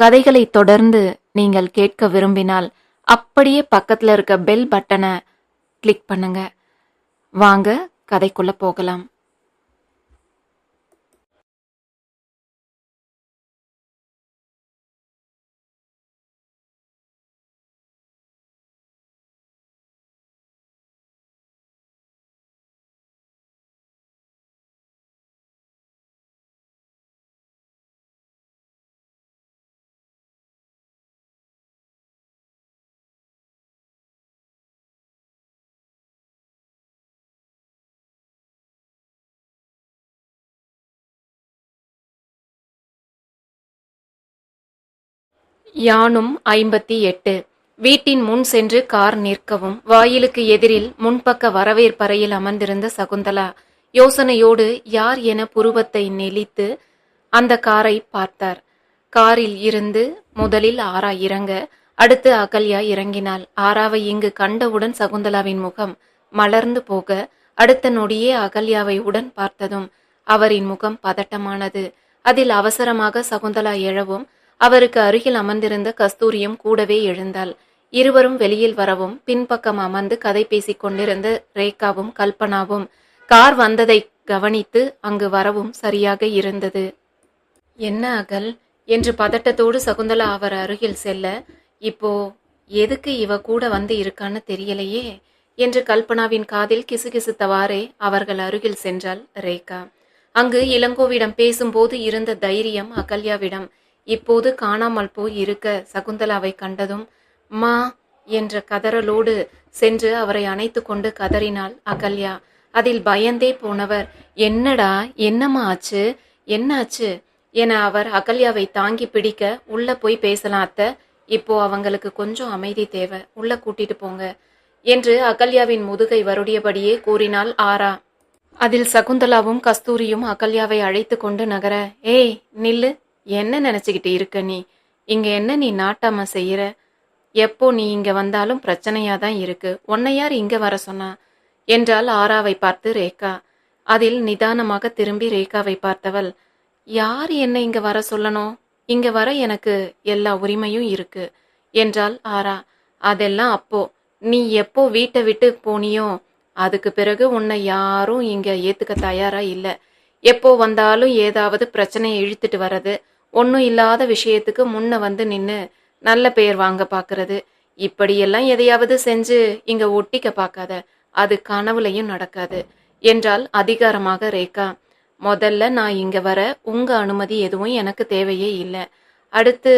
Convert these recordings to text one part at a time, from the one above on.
கதைகளை தொடர்ந்து நீங்கள் கேட்க விரும்பினால் அப்படியே பக்கத்தில் இருக்க பெல் பட்டனை கிளிக் பண்ணுங்க. வாங்க கதைக்குள்ள போகலாம். யானும் ஐம்பத்தி எட்டு. வீட்டின் முன் சென்று கார் நிற்கவும் வாயிலுக்கு எதிரில் முன்பக்க வரவேற்பறையில் அமர்ந்திருந்த சகுந்தலா யோசனையோடு யார் என புருவத்தை நெளித்து அந்த காரை பார்த்தார். காரில் இருந்து முதலில் ஆரா இறங்க அடுத்து அகல்யா இறங்கினாள். ஆராவை இங்கு கண்டவுடன் சகுந்தலாவின் முகம் மலர்ந்து போக அடுத்த நொடியே அகல்யாவை உடன் பார்த்ததும் அவரின் முகம் பதட்டமானது. அதில் அவசரமாக சகுந்தலா எழவும் அவருக்கு அருகில் அமர்ந்திருந்த கஸ்தூரியும் கூடவே எழுந்தாள். இருவரும் வெளியில் வரவும் பின்பக்கம் அமர்ந்து கதை பேசிக் கொண்டிருந்த ரேகாவும் கல்பனாவும் கார் வந்ததை கவனித்து அங்கு வரவும் சரியாக இருந்தது. என்ன அகல் என்று பதட்டத்தோடு சகுந்தலா அவர் அருகில் செல்ல இப்போ எதுக்கு இவ கூட வந்து இருக்கான்னு தெரியலையே என்று கல்பனாவின் காதில் கிசுகிசுத்தவாறே அவர்கள் அருகில் சென்றாள் ரேகா. அங்கு இளங்கோவிடம் பேசும்போது இருந்த தைரியம் அகல்யாவிடம் இப்போது காணாமல் போய் இருக்க சகுந்தலாவை கண்டதும் மா என்ற கதறலோடு சென்று அவரை அணைத்து கொண்டு கதறினாள் அகல்யா. அதில் பயந்தே போனவர். என்னடா? என்னம்மா ஆச்சு? என்னாச்சு? என அவர் அகல்யாவை தாங்கி பிடிக்க உள்ள போய் பேசலாம் அத்த. இப்போ அவங்களுக்கு கொஞ்சம் அமைதி தேவை. உள்ள கூட்டிட்டு போங்க என்று அகல்யாவின் முதுகை வருடியபடியே கூறினாள் ஆரா. அதில் சகுந்தலாவும் கஸ்தூரியும் அகல்யாவை அழைத்து கொண்டு நகர ஏய் நில்லு. என்ன நினச்சிக்கிட்டு இருக்க நீ? இங்கே என்ன நீ நாட்டாம செய்கிற எப்போ நீ இங்கே வந்தாலும் பிரச்சனையாக தான் இருக்கு. உன்னை யார் இங்கே வர சொன்னா? என்றால் ஆராவை பார்த்து ரேகா. அதில் நிதானமாக திரும்பி ரேகாவை பார்த்தவள் யார் என்ன இங்கே வர சொல்லணும்? இங்கே வர எனக்கு எல்லா உரிமையும் இருக்கு என்றால் ஆரா அதெல்லாம் அப்போ. நீ எப்போ வீட்டை விட்டு போனியோ அதுக்கு பிறகு உன்னை யாரும் இங்கே ஏற்றுக்க தயாரா இல்லை. எப்போ வந்தாலும் ஏதாவது பிரச்சனையை இழுத்துட்டு வர்றது ஒன்றும் இல்லாத விஷயத்துக்கு முன்ன வந்து நின்று நல்ல பெயர் வாங்க பார்க்கறது இப்படியெல்லாம் எதையாவது செஞ்சு இங்க ஒட்டிக்க பார்க்காத அது கனவுலையும் நடக்காது. என்றால் அதிகாரமாக ரேகா. முதல்ல நான் இங்க வர உங்க அனுமதி எதுவும் எனக்கு தேவையே இல்லை. அடுத்து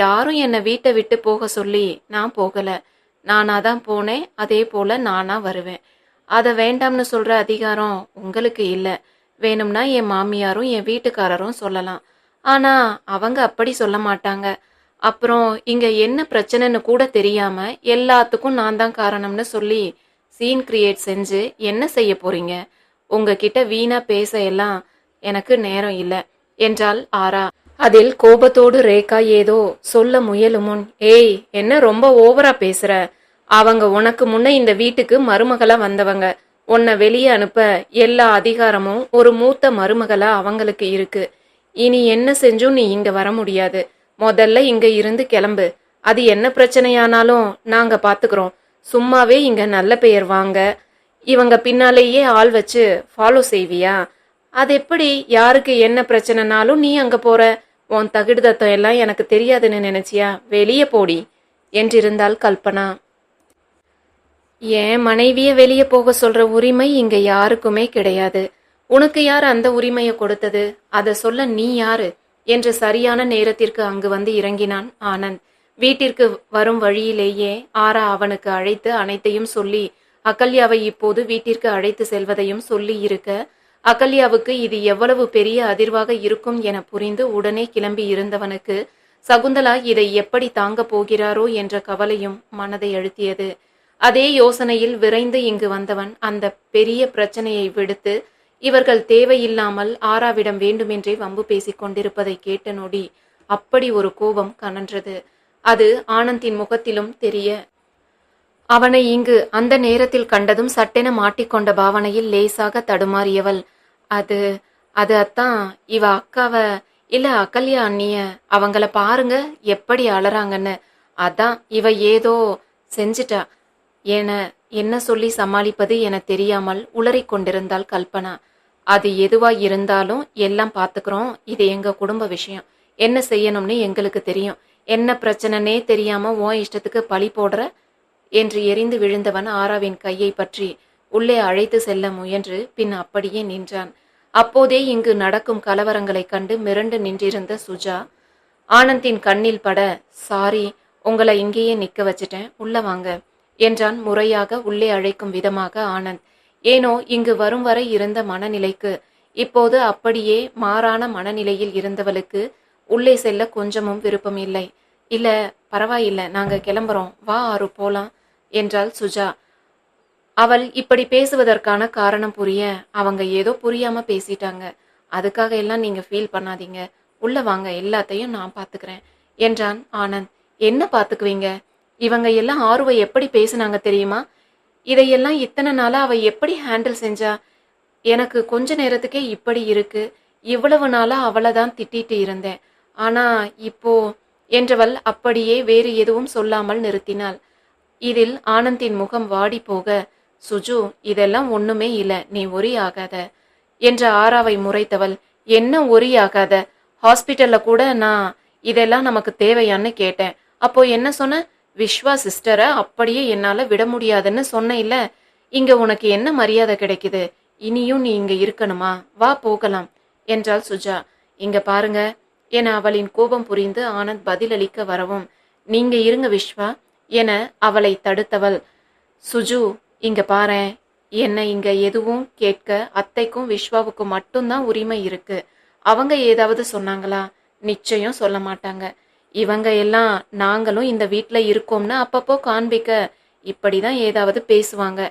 யாரும் என்னை வீட்டை விட்டு போக சொல்லி நான் போகல. நானா தான் போனேன் அதே போல நானா வருவேன். அதை வேண்டாம்னு சொல்ற அதிகாரம் உங்களுக்கு இல்லை. வேணும்னா என் மாமியாரும் என் வீட்டுக்காரரும் சொல்லலாம். ஆனா அவங்க அப்படி சொல்ல மாட்டாங்க. அப்புறம் இங்க என்ன பிரச்சனைன்னு கூட தெரியாம எல்லாத்துக்கும் நான் தான் காரணம்னு சொல்லி சீன் கிரியேட் செஞ்சு என்ன செய்ய போறீங்க? உங்ககிட்ட வீணா பேச எல்லாம் எனக்கு நேரம் இல்லை. என்றால் ஆரா. அதில் கோபத்தோடு ரேகா ஏதோ சொல்ல முயலுமுன் ஏய் என்ன ரொம்ப ஓவரா பேசுற? அவங்க உனக்கு முன்ன இந்த வீட்டுக்கு மருமகளா வந்தவங்க. உன்னை வெளியே அனுப்ப எல்லா அதிகாரமும் ஒரு மூத்த மருமகளா அவங்களுக்கு இருக்கு. இனி என்ன செஞ்சும் நீ இங்க வர முடியாது. முதல்ல இங்க இருந்து கிளம்பு. அது என்ன பிரச்சனையானாலும் நாங்க பாத்துக்கிறோம். சும்மாவே இங்க நல்ல பெயர் வாங்க. இவங்க பின்னாலேயே ஆள் வச்சு ஃபாலோ செய்வியா? அது எப்படி? யாருக்கு என்ன பிரச்சனைனாலும் நீ அங்க போற. உன் தகுடுதத்தம் எல்லாம் எனக்கு தெரியாதுன்னு நினைச்சியா? வெளியே போடி. என்றிருந்தாள் கல்பனா. என் மனைவிய வெளியே போக சொல்ற உரிமை இங்க யாருக்குமே கிடையாது. உனக்கு யார் அந்த உரிமையை கொடுத்தது? அதை சொல்ல நீ யாரு? என்று சரியான நேரத்திற்கு அங்கு வந்து இறங்கினான் ஆனந்த். வீட்டிற்கு வரும் வழியிலேயே ஆரா அவனுக்கு அழைத்து அனைத்தையும் சொல்லி அகல்யாவை இப்போது வீட்டிற்கு அழைத்து செல்வதையும் சொல்லி இருக்க அகல்யாவுக்கு இது எவ்வளவு பெரிய அதிர்வாக இருக்கும் என புரிந்து உடனே கிளம்பி இருந்தவனுக்கு சகுந்தலா இதை எப்படி தாங்கப் போகிறாரோ என்ற கவலையும் மனதை அழுத்தியது அதே யோசனையில் விரைந்து இங்கு வந்தவன் அந்த பெரிய பிரச்சனையை விடுத்து இவர்கள் தேவையில்லாமல் ஆராவிடம் வேண்டுமென்றே வம்பு பேசிக் கொண்டிருப்பதை கேட்ட நொடி அப்படி ஒரு கோபம் கனன்றது. அது ஆனந்தின் முகத்திலும் தெரிய அவனை இங்கு அந்த நேரத்தில் கண்டதும் சட்டென மாட்டிக்கொண்ட பாவனையில் லேசாக தடுமாறியவள். அது அது அத்தான். இவ அக்காவ இல்ல அகல்யா அண்ணிய அவங்கள பாருங்க எப்படி அலறாங்கன்னு. அதான் இவ ஏதோ செஞ்சிட்டா. என என்ன சொல்லி சமாளிப்பது என தெரியாமல் உளறிக் கொண்டிருந்தாள் கல்பனா. அது எதுவா இருந்தாலும் எல்லாம் பார்த்துக்கிறோம். இது எங்க குடும்ப விஷயம். என்ன செய்யணும்னு எங்களுக்கு தெரியும். என்ன பிரச்சனைனே தெரியாம உன் இஷ்டத்துக்கு பழி போடுற? என்று எரிந்து விழுந்தவன் ஆராவின் கையை பற்றி உள்ளே அழைத்து செல்ல முயன்று பின் அப்படியே நின்றான். அப்போதே இங்கு நடக்கும் கலவரங்களைக் கண்டு மிரண்டு நின்றிருந்த சுஜா ஆனந்தின் கண்ணில் பட சாரி உங்களை இங்கேயே நிக்க வச்சிட்டேன். உள்ள வாங்க. என்றான் முறையாக உள்ளே அழைக்கும் விதமாக ஆனந்த். ஏனோ இங்கு வரும் வரை இருந்த மனநிலைக்கு இப்போது அப்படியே மாறான மனநிலையில் இருந்தவளுக்கு உள்ளே செல்ல கொஞ்சமும் விருப்பம் இல்லை. இல்ல பரவாயில்ல நாங்க கிளம்புறோம். வா ஆறு போலாம் என்றாள் சுஜா. அவள் இப்படி பேசுவதற்கான காரணம் புரிய அவங்க ஏதோ புரியாம பேசிட்டாங்க. அதுக்காக எல்லாம் நீங்க ஃபீல் பண்ணாதீங்க. உள்ள வாங்க எல்லாத்தையும் நான் பாத்துக்கிறேன் என்றான் ஆனந்த். என்ன பாத்துக்குவீங்க? இவங்க எல்லாம் ஆர்வை எப்படி பேசினாங்க தெரியுமா? இதையெல்லாம் இத்தனை நாளாக அவள் எப்படி ஹேண்டில் செஞ்சா? எனக்கு கொஞ்ச நேரத்துக்கே இப்படி இருக்கு. இவ்வளவு நாளாக அவளை தான் திட்டிட்டு இருந்தேன். ஆனா இப்போ என்றவள் அப்படியே வேறு எதுவும் சொல்லாமல் நிறுத்தினாள். இதில் ஆனந்தின் முகம் வாடி போக சுஜு இதெல்லாம் ஒண்ணுமே இல்லை. நீ ஒரி ஆகாத. என்ற ஆராவை முறைத்தவள் என்ன ஒரி ஆகாத? ஹாஸ்பிட்டல்ல கூட நான் இதெல்லாம் நமக்கு தேவையான்னு கேட்டேன். அப்போ என்ன சொன்ன? விஸ்வா சிஸ்டரை அப்படியே என்னால் விட முடியாதுன்னு சொன்ன இங்கே இங்க உனக்கு என்ன மரியாதை கிடைக்குது? இனியும் நீ இங்க இருக்கணுமா? வா போகலாம் என்றாள் சுஜா. இங்க பாருங்க என அவளின் கோபம் புரிந்து ஆனந்த் பதிலளிக்க வரவும். நீங்க இருங்க விஸ்வா என அவளை தடுத்தவள். சுஜு இங்க பாரேன் என்ன இங்க எதுவும் கேட்க அத்தைக்கும் விஸ்வாவுக்கும் மட்டும்தான் உரிமை இருக்கு. அவங்க ஏதாவது சொன்னாங்களா? நிச்சயம் சொல்ல மாட்டாங்க. இவங்க எல்லாம் நாங்களும் இந்த வீட்டில் இருக்கோம்னு அப்பப்போ காண்பிக்க இப்படிதான் ஏதாவது பேசுவாங்க.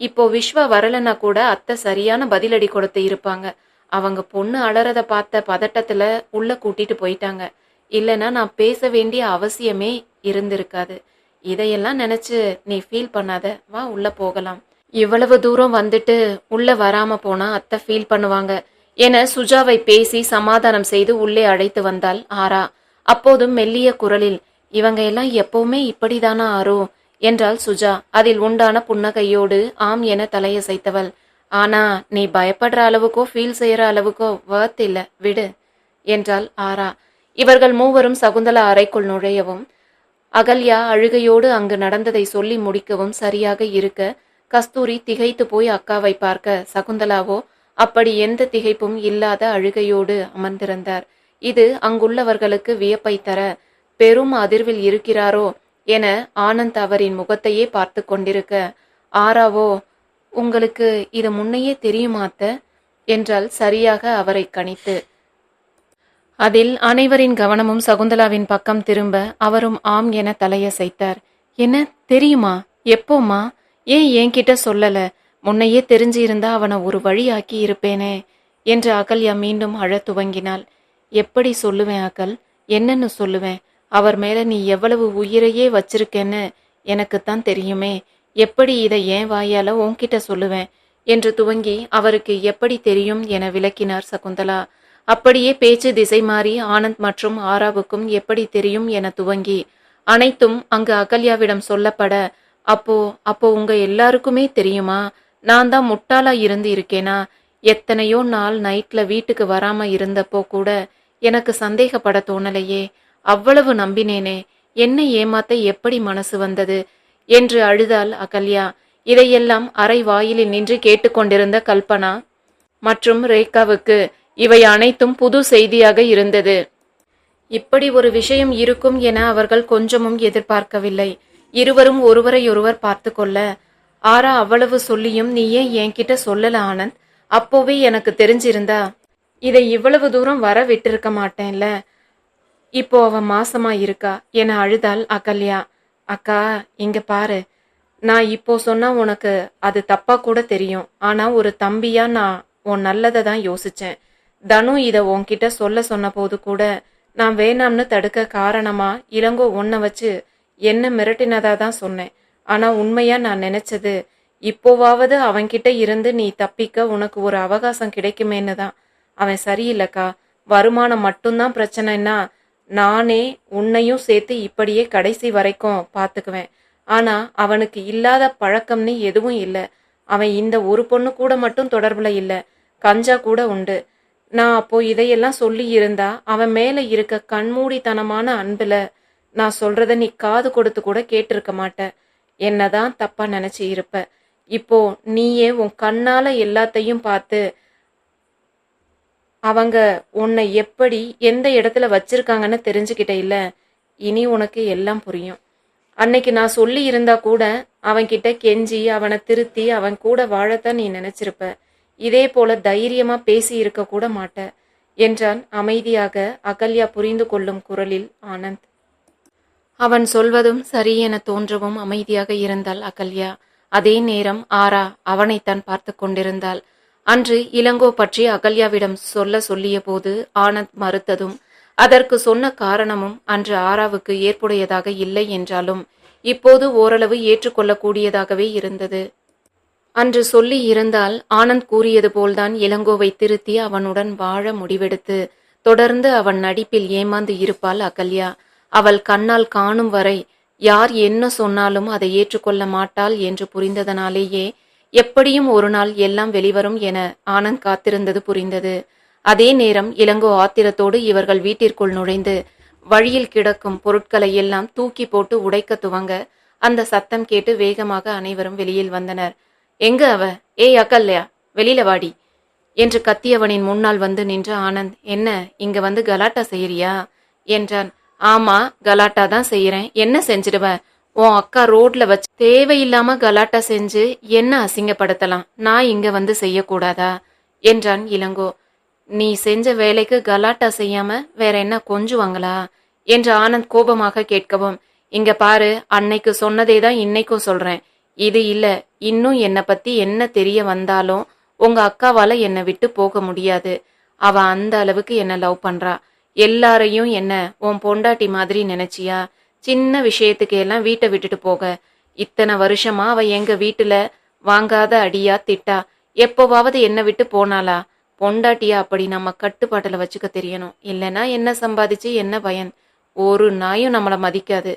இப்போ விஸ்வா வரலன்னா கூட அத்தை சரியான பதிலடி கொடுத்து இருப்பாங்க. அவங்க பொண்ணு அலறத பார்த்த பதட்டத்துல உள்ள கூட்டிட்டு போயிட்டாங்க. இல்லைன்னா நான் பேச வேண்டிய அவசியமே இருந்திருக்காது. இதையெல்லாம் நினைச்சு நீ ஃபீல் பண்ணாத. வா உள்ள போகலாம். இவ்வளவு தூரம் வந்துட்டு உள்ள வராம போனா அத்தை ஃபீல் பண்ணுவாங்க. என சுஜாவை பேசி சமாதானம் செய்து உள்ளே அழைத்து வந்தாள் ஆரா. அப்போதும் மெல்லிய குரலில் இவங்க எல்லாம் எப்பவுமே இப்படிதானா ஆரோ? என்றாள் சுஜா. அதில் உண்டான புன்னகையோடு ஆம் என தலையசைத்தவள். ஆனா நீ பயப்படுற அளவுக்கோ ஃபீல் செய்யற அளவுக்கோ வர்த் இல்ல. விடு என்றாள் ஆரா. இவர்கள் மூவரும் சகுந்தலா அறைக்குள் நுழையவும் அகல்யா அழுகையோடு அங்கு நடந்ததை சொல்லி முடிக்கவும் சரியாக இருக்க கஸ்தூரி திகைத்து போய் அக்காவை பார்க்க சகுந்தலாவோ அப்படி எந்த திகைப்பும் இல்லாத அழுகையோடு அமர்ந்திருந்தார். இது அங்குள்ளவர்களுக்கு வியப்பை தர பெரும் அதிர்வில் இருக்கிறாரோ என ஆனந்த் அவரின் முகத்தையே பார்த்து கொண்டிருக்க ஆராவோ உங்களுக்கு இது முன்னையே தெரியுமாத்த என்றால் சரியாக அவரை கணித்து. அதில் அனைவரின் கவனமும் சகுந்தலாவின் பக்கம் திரும்ப அவரும் ஆம் என தலையசைத்தார். என்ன தெரியுமா? எப்போமா ஏன் என்கிட்ட சொல்லல? முன்னையே தெரிஞ்சிருந்தா அவனை ஒரு வழியாக்கி இருப்பேனே என்று அகல்யா மீண்டும் அழத் துவங்கினாள். எப்படி சொல்லுவேன் அகல் என்னன்னு சொல்லுவேன். அவர் மேல நீ எவ்வளவு உயிரையே வச்சிருக்கேன்னு எனக்குத்தான் தெரியுமே. எப்படி இதை ஏன் வாயால உன்கிட்ட சொல்லுவேன்? என்று துவங்கி அவருக்கு எப்படி தெரியும் என விளக்கினார் சகுந்தலா. அப்படியே பேச்சு திசை மாறி ஆனந்த் மற்றும் ஆராவுக்கும் எப்படி தெரியும் என துவங்கி அனைத்தும் அங்கு அகல்யாவிடம் சொல்லப்பட அப்போ அப்போ உங்க எல்லாருக்குமே தெரியுமா? நான் தான் முட்டாளா இருந்து இருக்கேனா? எத்தனையோ நாள் நைட்ல வீட்டுக்கு வராம இருந்தப்போ கூட எனக்கு சந்தேகப்பட தோணலையே. அவ்வளவு நம்பினேனே. என்னை ஏமாத்த எப்படி மனசு வந்தது? என்று அழுதாள் அகல்யா. இதையெல்லாம் அரை வாயிலில் நின்று கேட்டுக்கொண்டிருந்த கல்பனா. மற்றும் ரேகாவுக்கு இவை அனைத்தும் புது செய்தியாக இருந்தது. இப்படி ஒரு விஷயம் இருக்கும் என அவர்கள் கொஞ்சமும் எதிர்பார்க்கவில்லை. இருவரும் ஒருவரையொருவர் பார்த்து கொள்ள ஆரா அவ்வளவு சொல்லியும் நீ ஏன் என்கிட்ட சொல்லல ஆனந்த். அப்போவே எனக்கு தெரிஞ்சிருந்தா. இதை இவ்வளவு தூரம் வர விட்டிருக்க மாட்டேன்ல. இப்போ அவ மாசமா இருக்கா? என அழுதாள் அகல்யா. அக்கா இங்க பாரு. நான் இப்போ சொன்னா உனக்கு அது தப்பா கூட தெரியும். ஆனா ஒரு தம்பியா நான் உன் நல்லதை தான் யோசிச்சேன். தனு இத உன்கிட்ட சொல்ல சொன்ன போது கூட நான் வேணாம்னு தடுக்க காரணமா இளங்கோ உன்னை வச்சு என்ன மிரட்டினதா தான் சொன்னேன். ஆனா உண்மையா நான் நினைச்சது இப்போவாவது அவன்கிட்ட இருந்து நீ தப்பிக்க உனக்கு ஒரு அவகாசம் கிடைக்குமேன்னு தான். அவன் சரியில்லைக்கா. வருமானம் மட்டும்தான் பிரச்சனைன்னா நானே உன்னையும் சேர்த்து இப்படியே கடைசி வரைக்கும் பார்த்துக்குவேன். ஆனா அவனுக்கு இல்லாத பழக்கம்னு எதுவும் இல்லை. அவன் இந்த ஒரு பொண்ணு கூட மட்டும் தொடர்புல இல்லை. கஞ்சா கூட உண்டு. நான் அப்போ இதையெல்லாம் சொல்லி இருந்தா அவன் மேல இருக்க கண்மூடித்தனமான அன்புல நான் சொல்றத நீ காது கொடுத்து கூட கேட்டிருக்க மாட்ட. என்னதான் தப்பா நினைச்சு இருப்ப. இப்போ நீயே உன் கண்ணால எல்லாத்தையும் பார்த்து அவங்க உன்னை எப்படி எந்த இடத்துல வச்சிருக்காங்கன்னு தெரிஞ்சுக்கிட்ட இல்லை. இனி உனக்கு எல்லாம் புரியும். அன்னைக்கு நான் சொல்லி இருந்தா கூட அவன்கிட்ட கெஞ்சி அவனை திருத்தி அவன் கூட வாழத்தான் நீ நினைச்சிருப்ப. இதே போல தைரியமா பேசி இருக்க கூட மாட்ட என்றான் அமைதியாக அகல்யா புரிந்து கொள்ளும் குரலில் ஆனந்த். அவன் சொல்வதும் சரி என தோன்றவும் அமைதியாக இருந்தாள் அகல்யா. அதே நேரம் ஆரா அவனைத்தான் பார்த்து கொண்டிருந்தாள். அன்று இளங்கோ பற்றி அகல்யாவிடம் சொல்ல சொல்லிய போது ஆனந்த் மறுத்ததும் அதற்கு சொன்ன காரணமும் அன்று ஆராவுக்கு ஏற்புடையதாக இல்லை என்றாலும் இப்போது ஓரளவு ஏற்றுக்கொள்ளக்கூடியதாகவே இருந்தது அன்று சொல்லி இருந்தால் ஆனந்த் கூறியது போல்தான் இளங்கோவை திருத்தி அவனுடன் வாழ முடிவெடுத்து தொடர்ந்து அவன் நடிப்பில் ஏமாந்து இருப்பாள் அகல்யா. அவள் கண்ணால் காணும் வரை யார் என்ன சொன்னாலும் அதை ஏற்றுக்கொள்ள மாட்டாள் என்று புரிந்ததனாலேயே எப்படியும் ஒரு நாள் எல்லாம் வெளிவரும் என ஆனந்த் காத்திருந்தது புரிந்தது. அதே நேரம் இளங்கோ ஆத்திரத்தோடு இவர்கள் வீட்டிற்குள் நுழைந்து வழியில் கிடக்கும் பொருட்களை எல்லாம் தூக்கி போட்டு உடைக்க துவங்க அந்த சத்தம் கேட்டு வேகமாக அனைவரும் வெளியில் வந்தனர். எங்க அவ? ஏய் அக்கல்லையா வெளியில வாடி என்று கத்தியவனின் முன்னால் வந்து நின்ற ஆனந்த் என்ன இங்க வந்து கலாட்டா செய்யறியா? என்றான். ஆமா கலாட்டா தான் செய்யறேன். என்ன செஞ்சிடுவேன் உன் அக்கா ரோட்ல வச்சு தேவையில்லாம கலாட்டா செஞ்சு என்ன அசிங்கப்படுத்தலாம்? நான் இங்க வந்து செய்யக்கூடாதா? என்றான் இளங்கோ. நீ செஞ்ச வேலைக்கு கலாட்டா செய்யாம வேற என்ன கொஞ்சுவாங்களா? என்று ஆனந்த் கோபமாக கேட்கவும் இங்க பாரு அன்னைக்கு சொன்னதே தான் இன்னைக்கும் சொல்றேன். இது இல்ல இன்னும் என்னை பத்தி என்ன தெரிய வந்தாலும் உங்க அக்காவால என்னை விட்டு போக முடியாது. அவ அந்த அளவுக்கு என்ன லவ் பண்றா? எல்லாரையும் என்ன உன் பொண்டாட்டி மாதிரி நினைச்சியா? சின்ன விஷயத்துக்கு எல்லாம் வீட்டை விட்டுட்டு போக. இத்தனை வருஷமா அவ எங்க வீட்டுல வாங்காத அடியா திட்டா. எப்போவாவது என்ன விட்டு போனாளா? பொண்டாட்டியா அப்படி நம்ம கட்டுப்பாட்டுல வச்சுக்க தெரியணும். இல்லைன்னா என்ன சம்பாதிச்சு என்ன பயன்? ஒரு நாயும் நம்மள மதிக்காது.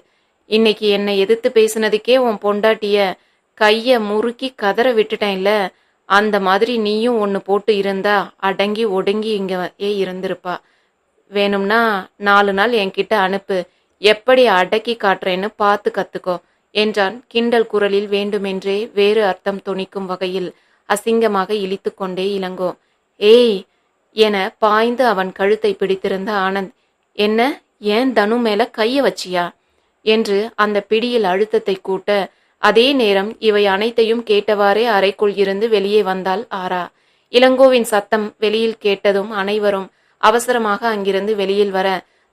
இன்னைக்கு என்னை எதிர்த்து பேசுனதுக்கே உன் பொண்டாட்டிய கைய முறுக்கி கதற விட்டுட்டேன்ல. அந்த மாதிரி நீயும் ஒன்று போட்டு இருந்தா அடங்கி ஒடுங்கி இங்கே ஏ இருந்திருப்பா. வேணும்னா நாலு நாள் என்கிட்ட அனுப்பு. எப்படி அடக்கி காட்டுறேன்னு பார்த்து கத்துக்கோ என்றான் கிண்டல் குரலில் வேண்டுமென்றே வேறு அர்த்தம் துணிக்கும் வகையில். அசிங்கமாக இழித்து கொண்டே இளங்கோ ஏய் என பாய்ந்து அவன் கழுத்தை பிடித்திருந்த ஆனந்த் என்ன ஏன் தனு மேல கைய வச்சியா? என்று அந்த பிடியில் அழுத்தத்தை கூட்ட அதே நேரம் இவை அனைத்தையும் கேட்டவாறே அறைக்குள் இருந்து வெளியே வந்தாள் ஆரா இளங்கோவின் சத்தம் வெளியில் கேட்டதும் அனைவரும் அவசரமாக அங்கிருந்து வெளியில் வர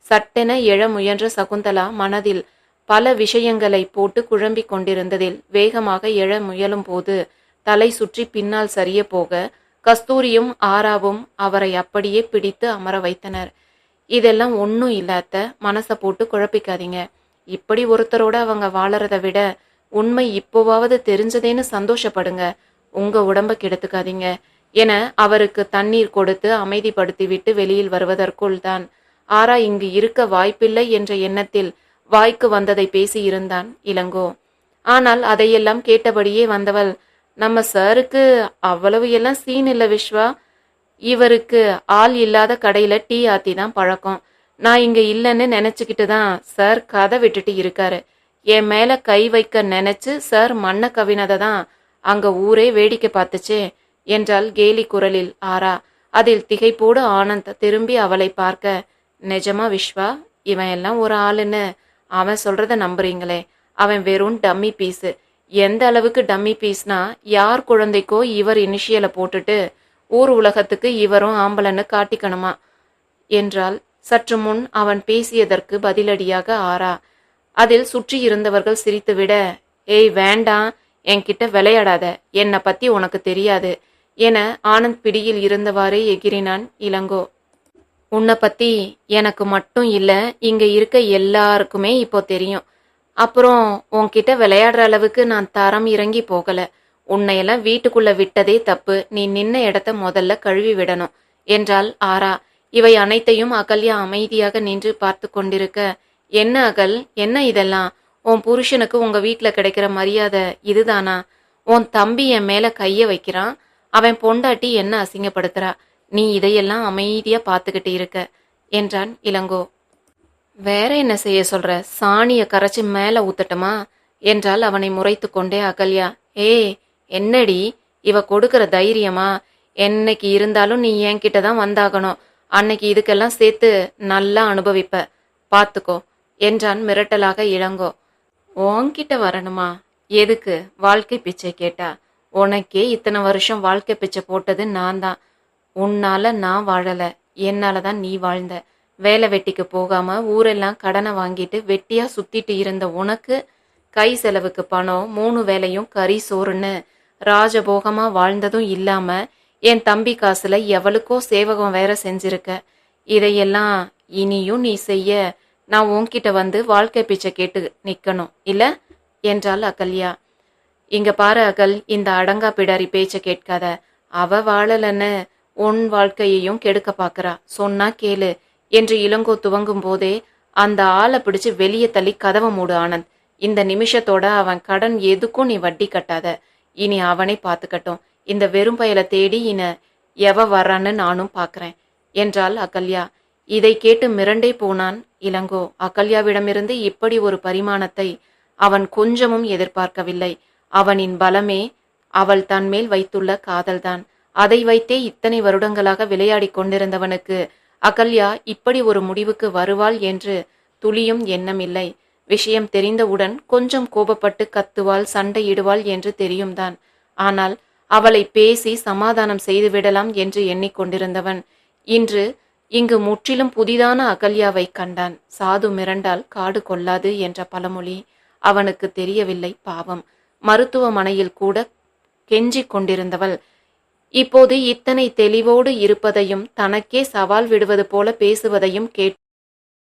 சட்டென எழ முயன்ற சகுந்தலா மனதில் பல விஷயங்களை போட்டு குழம்பிக் கொண்டிருந்ததில் வேகமாக எழ முயலும் போது தலை சுற்றி பின்னால் சரிய போக கஸ்தூரியும் ஆராவும் அவரை அப்படியே பிடித்து அமர வைத்தனர். இதெல்லாம் ஒன்றும் இல்லாத மனசை போட்டு குழப்பிக்காதீங்க. இப்படி ஒருத்தரோட அவங்க வாழறத விட உண்மை இப்போவாவது தெரிஞ்சதேன்னு சந்தோஷப்படுங்க. உங்க உடம்ப கெடுத்துக்காதீங்க. என அவருக்கு தண்ணீர் கொடுத்து அமைதிப்படுத்திவிட்டு வெளியில் வருவதற்குள் தான் ஆரா இங்கு இருக்க வாய்ப்பில்லை என்ற எண்ணத்தில் வாய்க்கு வந்ததை பேசியிருந்தான் இளங்கோ. ஆனால் அதையெல்லாம் கேட்டபடியே வந்தவள் நம்ம சாருக்கு அவ்வளவு எல்லாம் சீன் இல்லை விஸ்வா இவருக்கு ஆள் இல்லாத கடையில டீ ஆத்தி தான் பழக்கம். நான் இங்க இல்லைன்னு நினைச்சுக்கிட்டு தான் சார் கதை விட்டுட்டு இருக்காரு. என் மேல கை வைக்க நினைச்சு சார் மண்ண கவினதை தான் அங்க ஊரே வேடிக்கை பார்த்துச்சே என்றாள் கேலி குரலில் ஆரா அதில் திகைப்போடு ஆனந்த் திரும்பி அவளை பார்க்க நிஜமா விஸ்வா இவன் எல்லாம் ஒரு ஆளுன்னு அவன் சொல்றத நம்புறீங்களே. அவன் வெறும் டம்மி பீஸு. எந்த அளவுக்கு டம்மி பீஸ்னா யார் குழந்தைக்கோ இவர் இனிஷியலை போட்டுட்டு ஊர் உலகத்துக்கு இவரும் ஆம்பளைன்னு காட்டிக்கணுமா? என்றால் சற்று முன் அவன் பேசியதற்கு பதிலடியாக ஆறா. அதில் சுற்றி இருந்தவர்கள் சிரித்துவிட ஏய் வேண்டாம் என்கிட்ட விளையாடாத. என்னை பத்தி உனக்கு தெரியாது என ஆனந்த் பிடியில் இருந்தவாறே எகிறினான் இளங்கோ. உன்னை பற்றி எனக்கு மட்டும் இல்லை இங்கே இருக்க எல்லாருக்குமே இப்போ தெரியும். அப்புறம் உன்கிட்ட விளையாடுற அளவுக்கு நான் தரம் இறங்கி போகலை. உன்னையெல்லாம் வீட்டுக்குள்ள விட்டதே தப்பு. நீ நின்ன இடத்த முதல்ல கழுவி விடணும். என்றாள் ஆரா. இவை அனைத்தையும் அகல்யா அமைதியாக நின்று பார்த்து கொண்டிருக்க என்ன அகல்? என்ன இதெல்லாம்? உன் புருஷனுக்கு உங்க வீட்டில் கிடைக்கிற மரியாதை இதுதானா? உன் தம்பி என் மேல கைய வைக்கிறான். அவன் பொண்டாட்டி என்ன அசிங்கப்படுத்துறா? நீ இதையெல்லாம் அமைதியா பார்த்துக்கிட்டு இருக்க என்றான் இளங்கோ. வேற என்ன செய்ய சொல்ற? சாணிய கரைச்சி மேல ஊத்தட்டுமா? என்றால் அவனை முறைத்து கொண்டே அகல்யா. ஏய் என்னடி? இவ கொடுக்கிற தைரியமா? என்னைக்கு இருந்தாலும் நீ என்கிட்ட தான் வந்தாகணும். அன்னைக்கு இதுக்கெல்லாம் சேர்த்து நல்லா அனுபவிப்ப. பாத்துக்கோ என்றான் மிரட்டலாக இளங்கோ. உன்கிட்ட வரணுமா? எதுக்கு? வாழ்க்கை பிச்சை கேட்டா. உனக்கே இத்தனை வருஷம் வாழ்க்கை பிச்சை போட்டது நான் தான் உன்னால நான் வாழல. என்னால தான் நீ வாழ்ந்த. வேலை வெட்டிக்கு போகாம ஊரெல்லாம் கடனை வாங்கிட்டு வெட்டியா சுத்திட்டு இருந்த உனக்கு கை செலவுக்கு பணம் மூணு வேலையும் கறி சோறுன்னு ராஜபோகமா வாழ்ந்ததும் இல்லாம என் தம்பி காசுல எவளுக்கோ சேவகம் வேற செஞ்சிருக்க. இதையெல்லாம் இனியும் நீ செய்ய. நான் உன்கிட்ட வந்து வாழ்க்கை பிச்சை கேட்டு நிக்கணும். இல்ல? என்றாள் அகல்யா. இங்க பாரு அகல் இந்த அடங்கா பிடாரி பேச்ச கேட்காத. அவ வாழலன்னு உன் வாழ்க்கையையும் கெடுக்க பார்க்கறா. சொன்னா கேளு. என்று இளங்கோ துவங்கும் போதே அந்த ஆளை பிடிச்சு வெளியே தள்ளி கதவை மூடு ஆனந்த். இந்த நிமிஷத்தோட அவன் கடன் எதுக்கும் நீ வட்டி கட்டாத. இனி அவனை பார்த்துக்கட்டும். இந்த வெறும் பயலை தேடி இன எவ வர்றான்னு நானும் பார்க்கறேன் என்றாள் அகல்யா. இதை கேட்டு மிரண்டே போனான் இளங்கோ. அகல்யாவிடமிருந்து இப்படி ஒரு பரிமாணத்தை அவன் கொஞ்சமும் எதிர்பார்க்கவில்லை. அவனின் பலமே அவள் தன்மேல் வைத்துள்ள காதல்தான். அதை வைத்தே இத்தனை வருடங்களாக விளையாடிக் கொண்டிருந்தவனுக்கு அகல்யா இப்படி ஒரு முடிவுக்கு வருவாள் என்று துளியும் எண்ணமில்லை. விஷயம் தெரிந்தவுடன் கொஞ்சம் கோபப்பட்டு கத்துவாள் சண்டையிடுவாள் என்று தெரியும்தான். ஆனால் அவளை பேசி சமாதானம் செய்துவிடலாம் என்று எண்ணிக்கொண்டிருந்தவன் இன்று இங்கு முற்றிலும் புதிதான அகல்யாவை கண்டான். சாது மிரண்டால் காடு கொள்ளாது என்ற பழமொழி அவனுக்கு தெரியவில்லை பாவம். மருத்துவமனையில் கூட கெஞ்சிக் கொண்டிருந்தவள் இப்போது இத்தனை தெளிவோடு இருப்பதையும் தனக்கே சவால் விடுவது போல பேசுவதையும் கேட்டு